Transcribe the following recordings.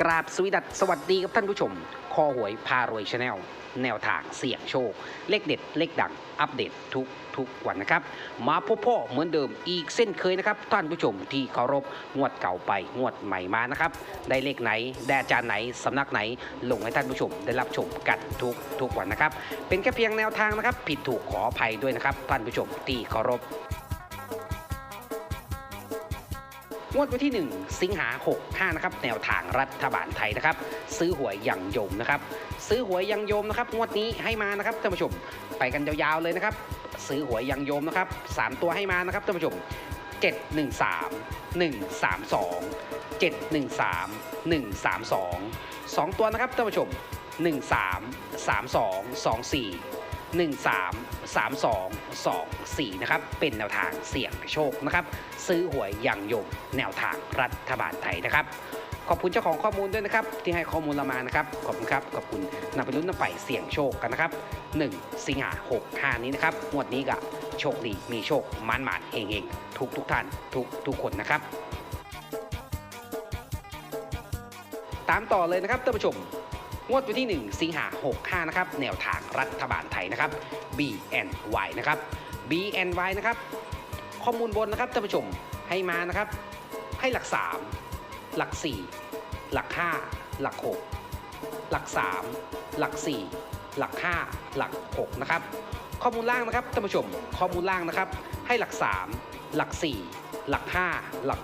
กราบสวีดัสสวัสดีกับท่านผู้ชม คอหวยพารวยชาแนลแนวทางเสี่ยงโชค เลขเด็ด เลขดัง อัปเดตทุกทุกวันนะครับ มาพบพ่อเหมือนเดิมอีกเส้นเคยนะครับ ท่านผู้ชมที่เคารพงวดเก่าไปงวดใหม่มานะครับ ได้เลขไหน ได้อาจารย์ไหน สำนักไหน ลงให้ท่านผู้ชมได้รับชมกันทุกทุกวันนะครับ เป็นแค่เพียงแนวทางนะครับ ผิดถูกขออภัยด้วยนะครับท่านผู้ชมที่เคารพ งวดวันที่ 1 สิงหา65นะครับแนวทางรัฐบาลไทยนะครับ ซื้อหวยอย่างโยมนะครับ ซื้อหวยอย่างโยมนะครับงวดนี้ให้มานะครับท่านผู้ชมไปกันยาวๆเลยนะครับ ซื้อหวยอย่างโยมนะครับสามตัวให้มานะครับท่านผู้ชม713 132 713 132สองตัวนะครับท่านผู้ชม 13 32 24 13 32 24 นะครับ เป็นแนวทางเสี่ยงโชคนะครับ ซื้อหวยอย่างยงแนวทางรัฐบาลไทยนะครับ ขอบคุณเจ้าของข้อมูลด้วยนะครับ ที่ให้ข้อมูลเรามานะครับ ขอบคุณครับ ขอบคุณนำไปลุ้นนำไปเสี่ยงโชคกันนะครับ 1 สิงหา65 นี้นะครับงวดนี้ก็โชคดีมีโชคมานหมานเฮงเฮงทุกทุกท่านทุกทุกคนนะครับตามต่อเลยนะครับท่านผู้ชม งวดวันที่ 1 สิงหา65 นะครับ แนวทางรัฐบาลไทยนะครับ BNY นะครับ BNY นะครับ ข้อมูลบนนะครับท่านผู้ชมให้มานะครับ ให้หลัก 3 หลัก 4 หลัก 5 หลัก 6 หลัก 3 หลัก 4 หลัก 5 หลัก 6 นะครับ ข้อมูลล่างนะครับท่านผู้ชม ข้อมูลล่างนะครับ ให้หลัก 3 หลัก 4 หลัก 5 หลัก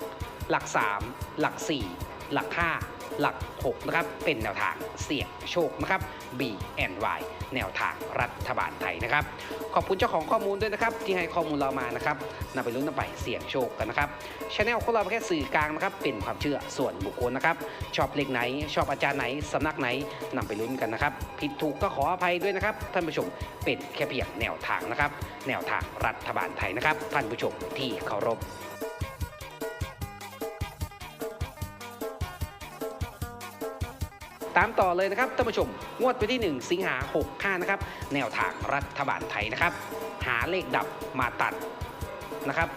6 หลัก 3 หลัก 4 หลัก 5 หลัก6นะครับเป็นแนวทางเสี่ยงโชคนะครับ BNY แนวทางรัฐบาลไทยนะครับ ขอบคุณเจ้าของข้อมูลด้วยนะครับ ที่ให้ข้อมูลเรามานะครับนำไปลุ้นนำไปเสี่ยงโชคกันนะครับช anel ของเราเป็นแค่สื่อกลางนะครับ เป็นความเชื่อส่วนบุคคลนะครับ ชอบเลขไหน ชอบอาจารย์ไหนสำนักไหนนำไปลุ้นกันนะครับ ผิดถูกก็ขออภัยด้วยนะครับ ท่านผู้ชมเป็นแค่เพียงแนวทางนะครับ แนวทางรัฐบาลไทยนะครับ ท่านผู้ชมที่เคารพ ตามต่อเลยนะครับท่านผู้ชม งวดไปที่ 1 สิงหา65นะครับ แนวทางรัฐบาลไทยนะครับ หาเลขดับมาตัดนะครับ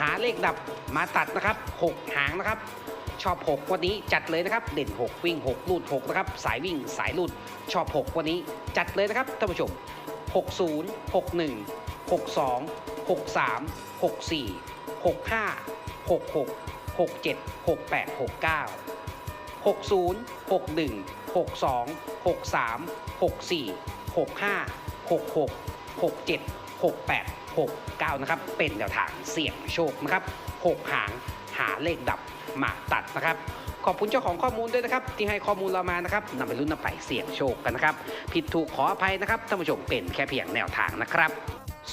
หาเลขดับมาตัดนะครับ 6 หางนะครับ ชอบ 6 วันนี้จัดเลยนะครับ เด่น 6 วิ่ง 6 ลูด 6 นะครับ สายวิ่งสายลูด ชอบ 6 วันนี้จัดเลยนะครับท่านผู้ชม 60 61 62 63 64 65 66 67 68 69 60 61 62 63 64 65 66 67 68 69 นะครับ เป็นแนวทางเสี่ยงโชคนะครับ 6 หางหาเลขดับมาตัดนะครับ ขอบคุณเจ้าของข้อมูลด้วยนะครับ ที่ให้ข้อมูลเรามานะครับนำไปลุ้นนำไปเสี่ยงโชคกันนะครับ ผิดถูกขออภัยนะครับท่านผู้ชมเป็นแค่เพียงแนวทางนะครับ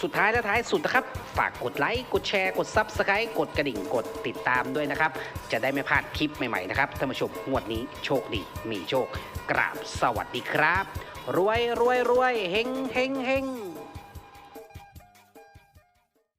สุดท้ายและท้ายสุดนะครับ ฝากกดไลค์ กดแชร์ กด Subscribe กดกระดิ่ง กดติดตามด้วยนะครับ จะได้ไม่พลาดคลิปใหม่ๆนะครับท่านผู้ชมงวดนี้โชคดี มีโชค กราบสวัสดีครับ รวยรวยรวยเฮงเฮงเฮง